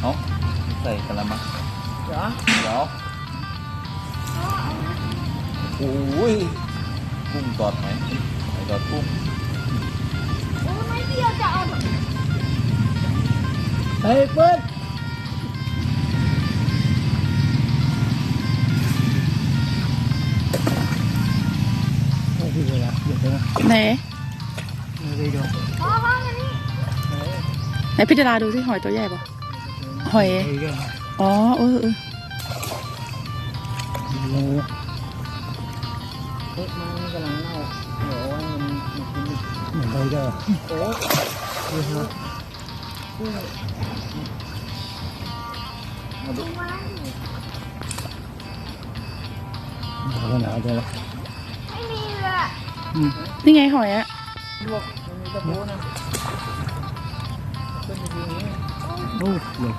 เอาใส่กระมังเดี๋ยวเดี๋ยวโอ้ยกุ้งตอดไหมไหนตอดกุ้งโอ้ไม่เดียวจะเอาเฮ้ยเปิ้ลโอ้ยเวลาเดี๋ยวนะไหนไม่ได้ดูพ่อพ่อมานี่ไหนพิจารณาดูสิหอยตัวใหญ่ปะ หอยเฮ้ยเดี๋ยวอ๋อ เออเอองูเฮ้ยมันกำลังเน่าเดี๋ยวว่ามันมันกินเหมือนเลยเด้อโอ้ยฮะมาดูมาเอาหนาวเดี๋ยวไม่มีเลยอะนี่ไงหอยอะลวกมันมีตะปูนะเป็นอย่างนี้ โอ้ยเดี๋ยว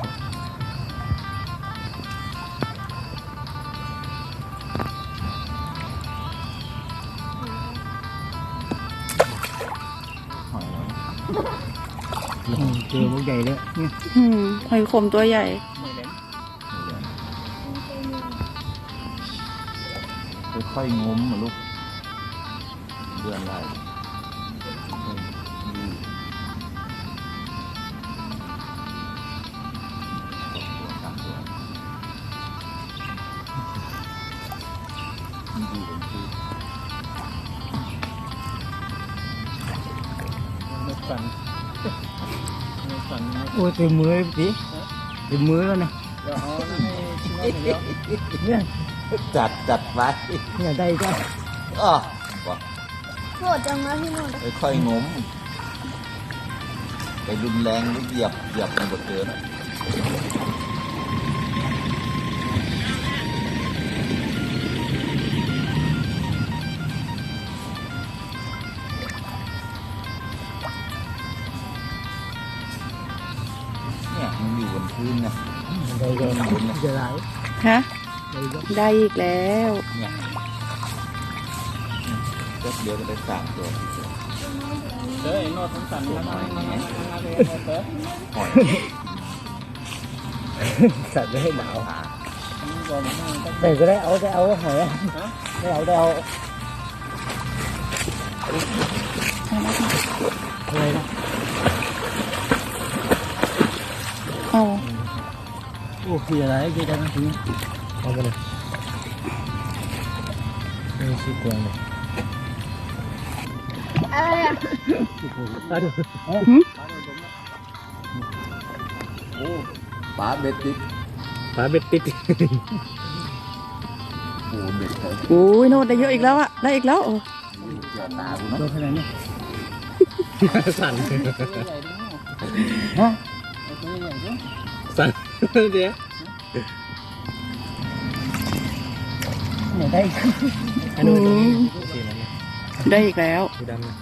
หอยเจอลูกใหญ่เลยนี่อืมหอยขมตัวใหญ่ไม่เล่นค่อยๆงมมาลูกเดือนไร ไม่สั่นไม่สั่นโอ้ยเต็มมือเลยพี่เต็มมือแล้วนะเดี๋ยวเอาให้ชิมเดี๋ยวเนี่ยจัดจัดไว้เนี่ยได้ก็อ้อว่ะโหดจังนะพี่โนดค่อยๆงมไปรุนแรงหรือเหยียบเหยียบมันก็เจอนะ เนี่ยมันอยู่บนพื้นนะได้ก็จะไหลฮะได้ก็ได้อีกแล้วเนี่ยแป๊บเดียวก็ได้สามตัวเฮ้ยนอดสั่นๆมามามามาเลยเปิดหอยสั่นไม่ให้หนาวขาแต่ก็ได้เอาได้เอาหอยได้เอาได้เอาอะไรนะ คืออะไรกี่ได้นะทีนี้เอาไปเลยนี่สิกวางเลยอะไรอะเอาดูโอ้ปลาเบ็ดติดปลาเบ็ดติดโอ้เบ็ดเขาโอ้ยโนดได้เยอะอีกแล้วอะได้อีกแล้วโอ้เจอตากูเนาะโดนขนาดนี้สั่นฮะสั่นเดี๋ยว เนี่ยได้อันนู้นตรงนี้สีนั้นนะได้อีกแล้ว สีดำนะ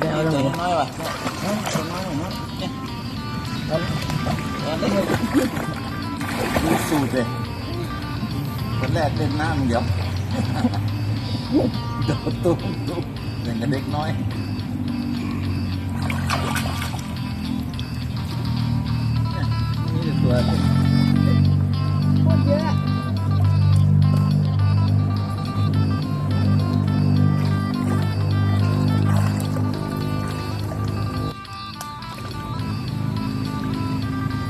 ได้เอาได้เอาล้วเจอเหน้อยว่ะดูสูตรเลยคนแรกเล่นน้ำเดียวโดดตุ้มตุ้มอย่างกับเด็กน้อยว โคตรเยอะอะ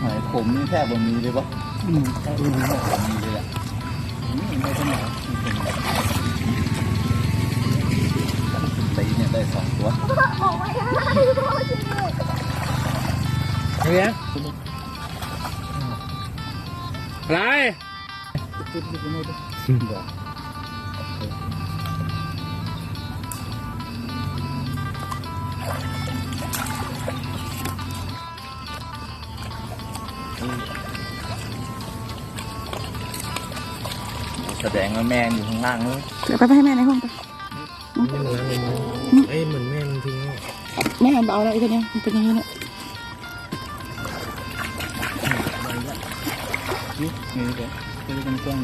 หอยขมนี่แทบบ่มีเลยปะอืมใช่ดูนี่บ่มีเลยอะไม่ใช่หนา เฮ้ยอะไรติดอยู่ในนี้แสดงว่าแม่อยู่ข้างล่างเลยเดี๋ยวไปให้แม่ในห้องไปเอ้ยเหมือนแม่มันทิ้งแม่หันเบาแล้วไอ้ตัวเนี้ยมันเป็นอย่างนี้เนี่ย นี่นี่เดี๋ยวคือเป็นกล้อง